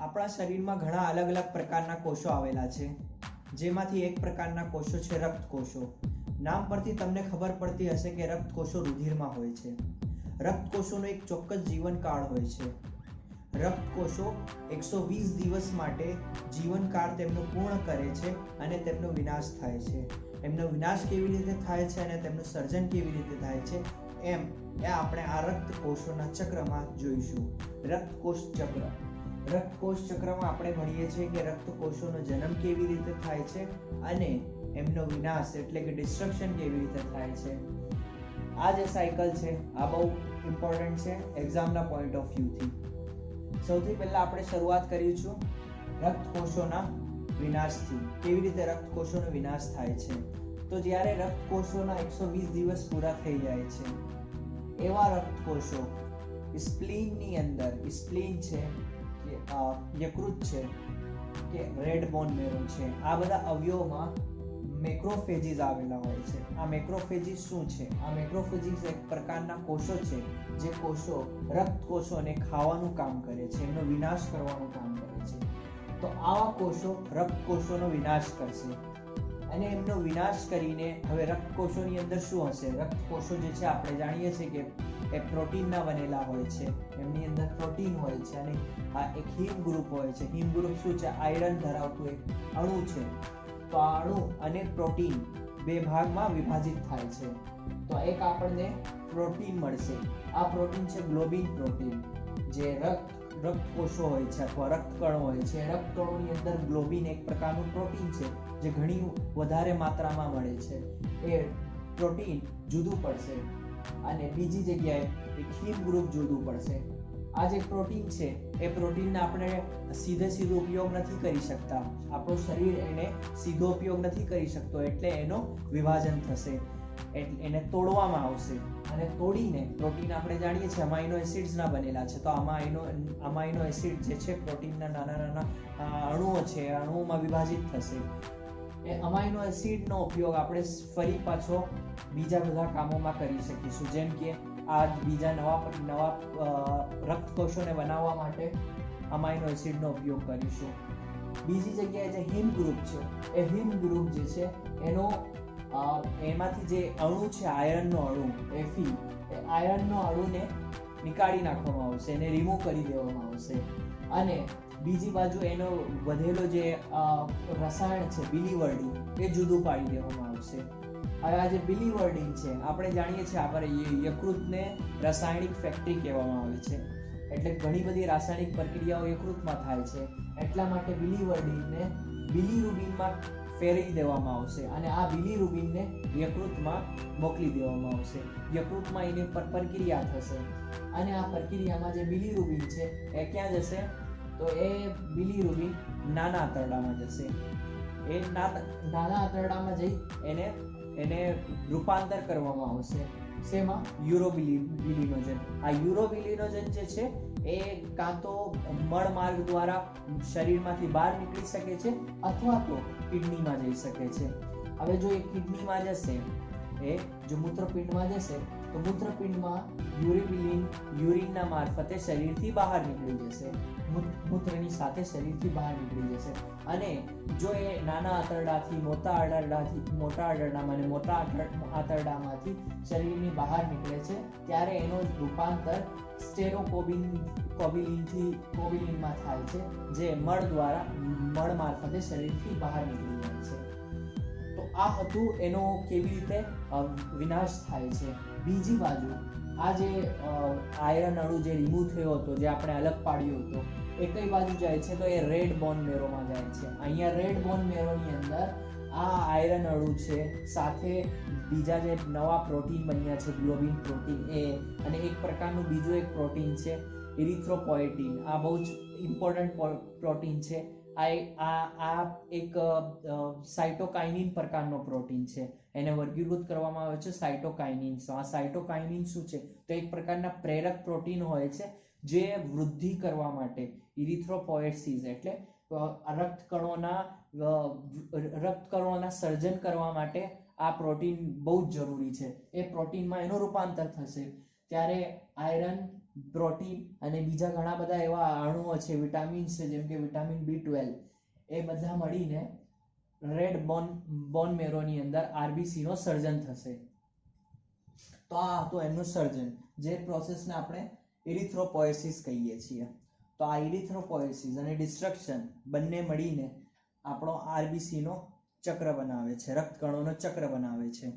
આપણા શરીરમાં ઘણા અલગ અલગ પ્રકારના કોષો આવેલા છે, જેમાંથી એક પ્રકારના કોષો છે રક્ત કોષો નામ પરથી તમને ખબર પડતી હશે કે રક્ત કોષો રુધિરમાં હોય છે. રક્ત કોષોનો એક ચોક્કસ જીવનકાળ હોય છે. રક્ત કોષો એકસો વીસ દિવસ માટે જીવનકાળ તેમનો પૂર્ણ કરે છે અને તેમનો વિનાશ થાય છે. એમનો વિનાશ કેવી રીતે થાય છે અને તેમનું સર્જન કેવી રીતે થાય છે, એમ એ આપણે આ રક્ત કોષોના ચક્રમાં જોઈશું. રક્ત કોષ ચક્ર. રક્ત કોષ ચક્રમાં આપણે ભણીએ છીએ કે રક્તકોષોનો જન્મ કેવી રીતે થાય છે અને એમનો વિનાશ એટલે કે ડિસ્ટ્રક્શન કેવી રીતે થાય છે. આ જે સાયકલ છે, આ બહુ ઇમ્પોર્ટન્ટ છે એક્ઝામના પોઈન્ટ ઓફ વ્યૂથી સૌથી પહેલાં આપણે શરૂઆત કરીશું રક્ત કોષોના વિનાશથી. કેવી રીતે રક્તકોષોનો વિનાશ થાય છે? તો જ્યારે રક્તકોષોના એકસો વીસ દિવસ પૂરા થઈ જાય છે, એવા રક્તકોષો સ્પ્લીનની અંદર સ્પ્લીન છે યકૃત છે, કે રેડ બોન મેરો છે. આ બધા અવયવોમાં મેક્રોફેજીસ આવેલા હોય છે. આ મેક્રોફેજીસ શું છે? આ મેક્રોફેજીસ એક પ્રકારના કોષો છે, જે કોષો રક્ત કોષોને ખાવાનું કામ કરે છે, એનો વિનાશ કરવાનું કામ કરે છે. તો આવા કોષો રક્ત કોષોનો વિનાશ કરશે. અને એમનો વિનાશ કરીને હવે રક્ત કોષોની અંદર શું હશે? રક્ત કોષો જે છે, આપણે જાણીએ છીએ કે એ પ્રોટીનના બનેલા હોય છે. એમની અંદર પ્રોટીન હોય છે અને આ એક હિમ ગ્રુપ હોય છે. હિમ ગ્રુપ શું છે? આયરન ધરાવતું એક અણુ છે. તો આ અણુ અને પ્રોટીન બે ભાગમાં વિભાજિત થાય છે. તો એક આપણને પ્રોટીન મળશે. આ પ્રોટીન છે ગ્લોબિન પ્રોટીન, જે રક્ત રક્ત કોષો હોય છે અથવા રક્તકણો હોય છે. રક્તકણોની અંદર ગ્લોબિન એક પ્રકારનું પ્રોટીન છે, જે ઘણી વધારે માત્રામાં મળે છે. એ પ્રોટીન જુદું પડશે. અને બીજી જગ્યાએ એક હિમ ગ્રુપ જોડવું પડશે. આ જે પ્રોટીન છે. એ પ્રોટીનને આપણે સીધે સીધો ઉપયોગ નથી કરી શકતા. આપણું શરીર એને સીધો ઉપયોગ નથી કરી શકતો, એટલે એનો વિભાજન થશે. એને તોડવામાં આવશે. અને તોડીને પ્રોટીન આપણે જાણીએ છીએ અમાઇનો એસિડ્સના બનેલા છે. તો અમાઇનો અમાઇનો એસિડ જે છે, પ્રોટીનના નાના નાના અણુઓ છે, એ અણુઓમાં વિભાજિત થશે. એ અમાઇનો એસિડનો ઉપયોગ આપણે ફરી પાછો બીજા બધા કામોમાં કરી શકીશું. જેમ કે આ બીજા નવા નવા રક્તકોષોને રક્ત કોષોને બનાવવા માટે અમાઇનો એસિડનો ઉપયોગ કરીશું. બીજી જગ્યાએ જે હિમ ગ્રુપ છે, એ હિમ ગ્રુપ જે છે, એનો એમાંથી જે અણુ છે આયરનનો અણુ એફી એ આયરનનો અણુને નીકાળી નાખવામાં આવશે એને રિમૂવ કરી દેવામાં આવશે. અને બીજી બાજુ એનો વધેલો જે રસાયણ છે બિલીવર્ડિંગ એ જુદું પાડી દેવામાં આવશે. હવે આ જે બિલીવર્ડિંગ છે, આપણે જાણીએ છીએ આપણે યકૃતને રાસાયણિક ફેક્ટરી કહેવામાં આવે છે. એટલે ઘણી બધી રાસાયણિક પ્રક્રિયાઓ યકૃતમાં થાય છે. એટલા માટે બિલીવર્ડિંગને બિલીરુબિનમાં ફેરવી દેવામાં આવશે અને આ બિલીરુબિનને યકૃતમાં મોકલી દેવામાં આવશે. યકૃતમાં એની પર પ્રક્રિયા થશે. અને આ પ્રક્રિયામાં જે બિલીરુબિન છે, એ ક્યાં જશે? તો એ બિલીરુબિન નાના આંતરડામાં જશે. એ નાના આંતરડામાં જઈ એને એને રૂપાંતર કરવામાં આવશે. શેમાં? યુરોબિલિનોજન આ યુરોબિલિનોજન જે છે, એ કાં તો મળ માર્ગ દ્વારા શરીરમાંથી બહાર નીકળી શકે છે, અથવા તો કિડનીમાં જઈ શકે છે. હવે જો એ કિડનીમાં જશે, એ જો મૂત્રપિંડમાં જશે મૂત્રપિંડમાં યુરિબિલિન, યુરિનના મારફતે શરીરથી બહાર નીકળી જશે. મૂત્રની સાથે શરીરથી બહાર નીકળી જશે. અને જો એ નાના આંતરડાથી, મોટા આંતરડાથી, મોટા આંતરડામાં અને મોટા આંતરડામાંથી શરીરની બહાર નીકળે છે, ત્યારે એનો રૂપાંતર સ્ટેરોકોબિન, કોબિલિનથી, કોબિલિનમાં થાય છે, જે મળ દ્વારા, મળ મારફતે શરીરથી બહાર નીકળી જાય છે. તો આ હતું એનો કેવી રીતે વિનાશ થાય છે. બીજી બાજુ, આ જે આયરન અણુ જે રિમૂવ થયો હતો, જે આપણે અલગ પાડ્યો હતો, એ કઈ બાજુ જાય છે? તો એ રેડ બોન મેરોમાં જાય છે. અહીંયા રેડ બોન મેરોની અંદર આ આયરન અણુ છે, સાથે બીજા જે નવા પ્રોટીન બન્યા છે ગ્લોબિન પ્રોટીન એ, અને એક પ્રકારનું બીજું એક પ્રોટીન છે ઇરિથ્રોપોએટીન આ બહુ જ ઇમ્પોર્ટન્ટ પ્રોટીન છે. આ આ આ એક સાઇટોકાઇનિન પ્રકારનો પ્રોટીન છે. એને વર્ગીકૃત કરવામાં આવે છે સાઇટોકાઇનિન આ સાયટોકાઇનિન શું છે? તો એક પ્રકારના પ્રેરક પ્રોટીન હોય છે જે વૃદ્ધિ કરવા માટે ઇરિથ્રોપોએસિસ એટલે રક્તકણોના રક્તકણોના સર્જન કરવા માટે આ પ્રોટીન બહુ જ જરૂરી છે. એ પ્રોટીનમાં એનું રૂપાંતર થશે. ત્યારે આયરન પ્રોટીન અને બીજા ઘણા બધા એવા અણુઓ છે વિટામિન્સ છે, જેમ કે વિટામિન બી ટ્વેલ્વ એ બધા મળીને રેડ બોન બોન મેરોની અંદર આરબીસીનો સર્જન થશે. તો આ હતું એમનું સર્જન, જે પ્રોસેસને આપણે ઇરિથ્રોપોએસિસ કહીએ છીએ. તો આ ઇરિથ્રોપોએસિસ અને ડિસ્ટ્રક્શન બંને મળીને આપણો આરબીસીનો ચક્ર બનાવે છે, રક્તકણોનો ચક્ર બનાવે છે.